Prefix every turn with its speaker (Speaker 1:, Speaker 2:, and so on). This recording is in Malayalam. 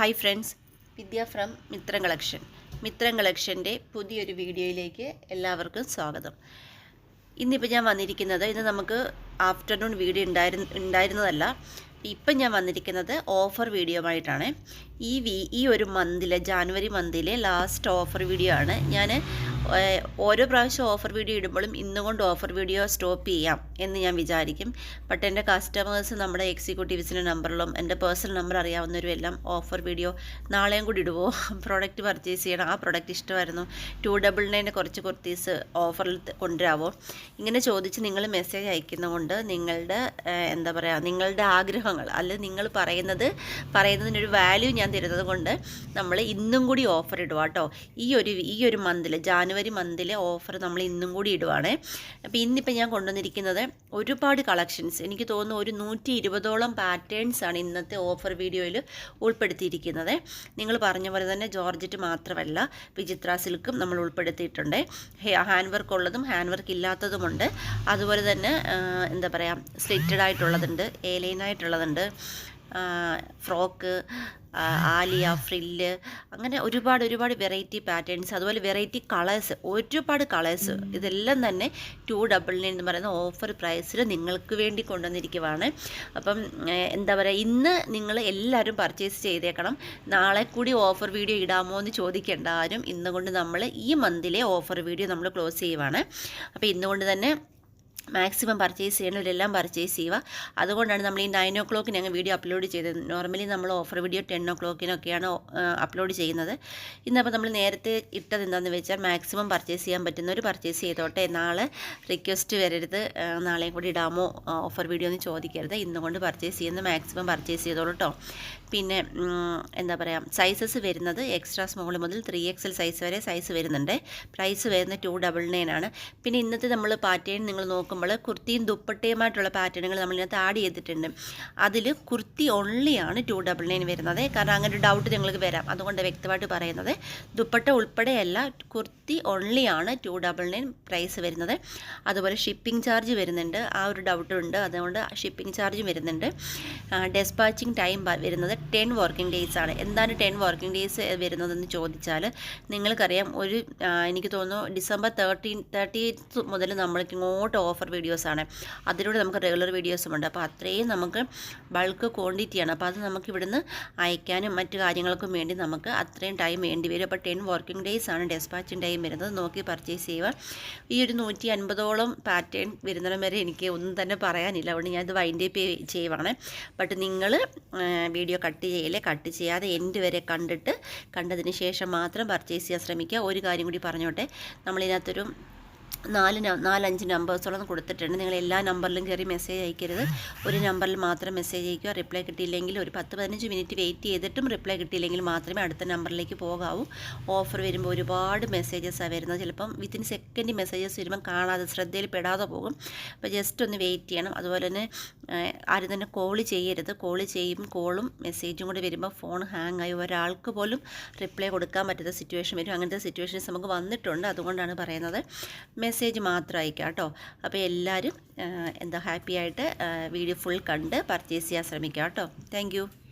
Speaker 1: hi friends Vidya from Mithram collection Mithram കളക്ഷൻ്റെ പുതിയൊരു വീഡിയോയിലേക്ക് എല്ലാവർക്കും സ്വാഗതം ഇന്നിപ്പോൾ ഞാൻ വന്നിരിക്കുന്നത് ഇന്ന് നമുക്ക് ആഫ്റ്റർനൂൺ വീഡിയോ ഉണ്ടായിരുന്ന ഉണ്ടായിരുന്നതല്ല ഇപ്പം ഞാൻ വന്നിരിക്കുന്നത് ഓഫർ വീഡിയോ ആയിട്ടാണ് ഈ വീ ഈ ഒരു മന്തിലെ ജാനുവരി മന്തിലെ ലാസ്റ്റ് ഓഫർ വീഡിയോ ആണ് ഞാൻ ഓരോ പ്രാവശ്യം ഓഫർ വീഡിയോ ഇടുമ്പോഴും ഇന്നുകൊണ്ട് ഓഫർ വീഡിയോ സ്റ്റോപ്പ് ചെയ്യാം എന്ന് ഞാൻ വിചാരിക്കും ബട്ട് എൻ്റെ കസ്റ്റമേഴ്സ് നമ്മുടെ എക്സിക്യൂട്ടീവ്സിൻ്റെ നമ്പറിലും എൻ്റെ പേഴ്സണൽ നമ്പർ അറിയാവുന്നവരുമെല്ലാം ഓഫർ വീഡിയോ നാളെയും കൂടി ഇടുവോ പ്രോഡക്റ്റ് പർച്ചേസ് ചെയ്യണം ആ പ്രോഡക്റ്റ് ഇഷ്ടമായിരുന്നു ടു ഡബിൾ നയൻ്റെ കുറച്ച് കുർത്തീസ് ഓഫറിൽ കൊണ്ടുവരാവോ ഇങ്ങനെ ചോദിച്ച് നിങ്ങൾ മെസ്സേജ് അയക്കുന്നതുകൊണ്ട് നിങ്ങളുടെ എന്താ പറയുക നിങ്ങളുടെ ആഗ്രഹങ്ങൾ അല്ലെങ്കിൽ നിങ്ങൾ പറയുന്നത് പറയുന്നതിനൊരു വാല്യൂ ഞാൻ തരുന്നത് കൊണ്ട് നമ്മൾ ഇന്നും കൂടി ഓഫർ ഇടുക കേട്ടോ ഈ ഒരു ഈ ഒരു മന്തിൽ ജാനുവരി ജനുവരി മന്തിലെ ഓഫർ നമ്മൾ ഇന്നും കൂടി ഇടുവാണ് അപ്പോൾ ഇന്നിപ്പോൾ ഞാൻ കൊണ്ടുവന്നിരിക്കുന്നത് ഒരുപാട് കളക്ഷൻസ് എനിക്ക് തോന്നുന്നു ഒരു നൂറ്റി ഇരുപതോളം പാറ്റേൺസ് ആണ് ഇന്നത്തെ ഓഫർ വീഡിയോയിൽ ഉൾപ്പെടുത്തിയിരിക്കുന്നത് നിങ്ങൾ പറഞ്ഞ പോലെ തന്നെ ജോർജറ്റ് മാത്രമല്ല വിചിത്ര സിൽക്കും നമ്മൾ ഉൾപ്പെടുത്തിയിട്ടുണ്ട് ഹാൻഡ് വർക്ക് ഉള്ളതും ഹാൻഡ് വർക്ക് ഇല്ലാത്തതുമുണ്ട് അതുപോലെ തന്നെ എന്താ പറയുക സ്ലിറ്റഡ് ആയിട്ടുള്ളതുണ്ട് ഏലൈനായിട്ടുള്ളതുണ്ട് ഫ്രോക്ക് ആലിയ ഫ്രില്ല് അങ്ങനെ ഒരുപാട് ഒരുപാട് വെറൈറ്റി പാറ്റേൺസ് അതുപോലെ വെറൈറ്റി കളേഴ്സ് ഒരുപാട് കളേഴ്സ് ഇതെല്ലാം തന്നെ ടു ഡബിൾ നയൻ എന്ന് പറയുന്ന ഓഫർ പ്രൈസിൽ നിങ്ങൾക്ക് വേണ്ടി കൊണ്ടുവന്നിരിക്കുവാണ് അപ്പം എന്താ പറയുക ഇന്ന് നിങ്ങൾ എല്ലാവരും പർച്ചേസ് ചെയ്തേക്കണം നാളെ കൂടി ഓഫർ വീഡിയോ ഇടാമോ എന്ന് ചോദിക്കേണ്ട ആരും ഇന്നുകൊണ്ട് നമ്മൾ ഈ മന്തിലെ ഓഫർ വീഡിയോ നമ്മൾ ക്ലോസ് ചെയ്യുവാണ് അപ്പോൾ ഇന്നുകൊണ്ട് തന്നെ മാക്സിമം പർച്ചേസ് ചെയ്യണവരെല്ലാം പർച്ചേസ് ചെയ്യുക അതുകൊണ്ടാണ് നമ്മൾ ഈ നയൻ ഒ ക്ലോക്കിന് ഞങ്ങൾ വീഡിയോ അപ്ലോഡ് ചെയ്തത് നോർമലി നമ്മൾ ഓഫർ വീഡിയോ ടെൻ ഒ ക്ലോക്കിനൊക്കെയാണ് അപ്ലോഡ് ചെയ്യുന്നത് ഇന്നപ്പോൾ നമ്മൾ നേരത്തെ ഇട്ടത് എന്താണെന്ന് വെച്ചാൽ മാക്സിമം പർച്ചേസ് ചെയ്യാൻ പറ്റുന്നവർ പർച്ചേസ് ചെയ്തോട്ടെ നാളെ റിക്വസ്റ്റ് വരരുത് നാളെയും കൂടി ഇടാമോ ഓഫർ വീഡിയോ എന്ന് ചോദിക്കരുത് ഇന്നുകൊണ്ട് പർച്ചേസ് ചെയ്യുന്ന മാക്സിമം പർച്ചേസ് ചെയ്തോളൂ കേട്ടോ പിന്നെ എന്താ പറയുക സൈസസ് വരുന്നത് എക്സ്ട്രാ സ്മോൾ മുതൽ ത്രീ എൽ സൈസ് വരെ സൈസ് വരുന്നുണ്ട് പ്രൈസ് വരുന്നത് ടു ഡബിൾ നയൻ ആണ് പിന്നെ ഇന്നത്തെ നമ്മൾ പാറ്റേൺ നിങ്ങൾ നോക്കും നോക്കുമ്പോൾ കുർത്തിയും ദുപ്പട്ടയുമായിട്ടുള്ള പാറ്റേണുകൾ നമ്മളിതിനകത്ത് ആഡ് ചെയ്തിട്ടുണ്ട് അതിൽ കുർത്തി ഓൺലിയാണ് ടു ഡബിൾ നയൻ വരുന്നത് കാരണം അങ്ങനെ ഒരു ഡൗട്ട് നിങ്ങൾക്ക് വരാം അതുകൊണ്ട് വ്യക്തമായിട്ട് പറയുന്നത് ദുപ്പട്ട ഉൾപ്പെടെയല്ല കുർത്തി ഓൺലിയാണ് ടു ഡബിൾ നയൻ പ്രൈസ് വരുന്നത് അതുപോലെ ഷിപ്പിംഗ് ചാർജ് വരുന്നുണ്ട് ആ ഒരു ഡൗട്ടുണ്ട് അതുകൊണ്ട് ഷിപ്പിംഗ് ചാർജ് വരുന്നുണ്ട് ഡെസ്പാച്ചിങ് ടൈം വരുന്നത് ടെൻ വർക്കിംഗ് ഡേയ്സ് ആണ് എന്താണ് ടെൻ വർക്കിംഗ് ഡേയ്സ് വരുന്നതെന്ന് ചോദിച്ചാൽ നിങ്ങൾക്കറിയാം ഒരു എനിക്ക് തോന്നുന്നു ഡിസംബർ തേർട്ടീൻ തേർട്ടി മുതൽ നമ്മൾക്ക് ഇങ്ങോട്ട് ഓഫർ വീഡിയോസാണ് അതിലൂടെ നമുക്ക് റെഗുലർ വീഡിയോസും ഉണ്ട് അപ്പോൾ അത്രയും നമുക്ക് ബൾക്ക് ക്വാണ്ടിറ്റിയാണ് അപ്പോൾ അത് നമുക്ക് ഇവിടുന്ന് അയക്കാനും മറ്റു കാര്യങ്ങൾക്കും വേണ്ടി നമുക്ക് അത്രയും ടൈം വേണ്ടി വരും അപ്പോൾ ടെൻ വർക്കിംഗ് ഡേയ്സ് ആണ് ഡെസ്പാച്ചിങ് ടൈം വരുന്നത് നോക്കി പർച്ചേസ് ചെയ്യുക ഈ ഒരു നൂറ്റി അൻപതോളം പാറ്റേൺ വരുന്നിടം വരെ എനിക്ക് ഒന്നും തന്നെ പറയാനില്ല അതുകൊണ്ട് ഞാനത് വൈൻഡ് അപ്പ് ചെയ്യുവാണ് ബട്ട് നിങ്ങൾ വീഡിയോ കട്ട് ചെയ്യില്ലേ കട്ട് ചെയ്യാതെ എൻഡ് വരെ കണ്ടിട്ട് കണ്ടതിന് ശേഷം മാത്രം പർച്ചേസ് ചെയ്യാൻ ശ്രമിക്കുക ഒരു കാര്യം കൂടി പറഞ്ഞോട്ടെ നമ്മളിതിനകത്തൊരു നാല് നാലഞ്ച് നമ്പേഴ്സോളം കൊടുത്തിട്ടുണ്ട് നിങ്ങൾ എല്ലാ നമ്പറിലും കയറി മെസ്സേജ് അയക്കരുത് ഒരു നമ്പറിൽ മാത്രം മെസ്സേജ് അയക്കുക റിപ്ലൈ കിട്ടിയില്ലെങ്കിൽ ഒരു പത്ത് പതിനഞ്ച് മിനിറ്റ് വെയിറ്റ് ചെയ്തിട്ടും റിപ്ലൈ കിട്ടിയില്ലെങ്കിൽ മാത്രമേ അടുത്ത നമ്പറിലേക്ക് പോകാവൂ ഓഫർ വരുമ്പോൾ ഒരുപാട് മെസ്സേജസാണ് വരുന്നത് ചിലപ്പം വിത്തിൻ സെക്കൻഡ് മെസ്സേജസ് വരുമ്പം കാണാതെ ശ്രദ്ധയിൽ പെടാതെ പോകും അപ്പോൾ ജസ്റ്റ് ഒന്ന് വെയിറ്റ് ചെയ്യണം അതുപോലെ തന്നെ ആരും തന്നെ കോൾ ചെയ്യരുത് കോൾ ചെയ്യും കോളും മെസ്സേജും കൂടി വരുമ്പോൾ ഫോൺ ഹാങ് ആയി ഒരാൾക്ക് പോലും റിപ്ലൈ കൊടുക്കാൻ പറ്റാത്ത സിറ്റുവേഷൻ വരും അങ്ങനത്തെ സിറ്റുവേഷൻസ് നമുക്ക് വന്നിട്ടുണ്ട് അതുകൊണ്ടാണ് പറയുന്നത് മെസ്സേജ് മെസ്സേജ് മാത്രം അയക്കാം കേട്ടോ അപ്പോൾ എല്ലാവരും എന്താ ഹാപ്പിയായിട്ട് വീഡിയോ ഫുൾ കണ്ട് പർച്ചേസ് ചെയ്യാൻ ശ്രമിക്കാം കേട്ടോ താങ്ക്